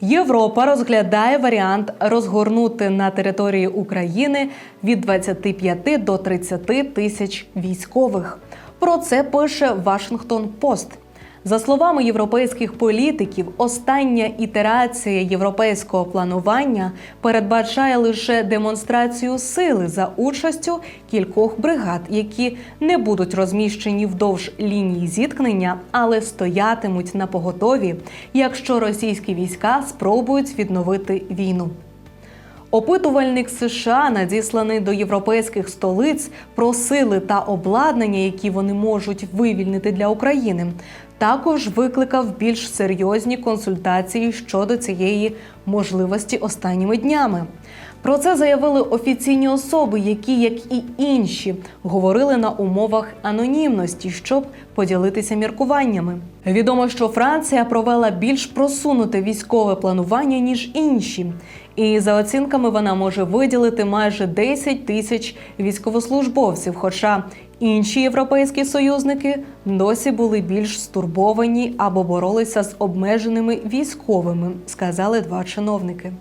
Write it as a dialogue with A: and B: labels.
A: Європа розглядає варіант розгорнути на території України від 25 до 30 тисяч військових. Про це пише Вашингтон Пост. За словами європейських політиків, остання ітерація європейського планування передбачає лише демонстрацію сили за участю кількох бригад, які не будуть розміщені вдовж лінії зіткнення, але стоятимуть на поготові, якщо російські війська спробують відновити війну. Опитувальник США, надісланий до європейських столиць про сили та обладнання, які вони можуть вивільнити для України, також викликав більш серйозні консультації щодо цієї можливості останніми днями. Про це заявили офіційні особи, які, як і інші, говорили на умовах анонімності, щоб поділитися міркуваннями. Відомо, що Франція провела більш просунуте військове планування ніж інші, і за оцінками вона може виділити майже 10 тисяч військовослужбовців. Хоча інші європейські союзники досі були більш стурбовані або боролися з обмеженими військовими, сказали два чиновники.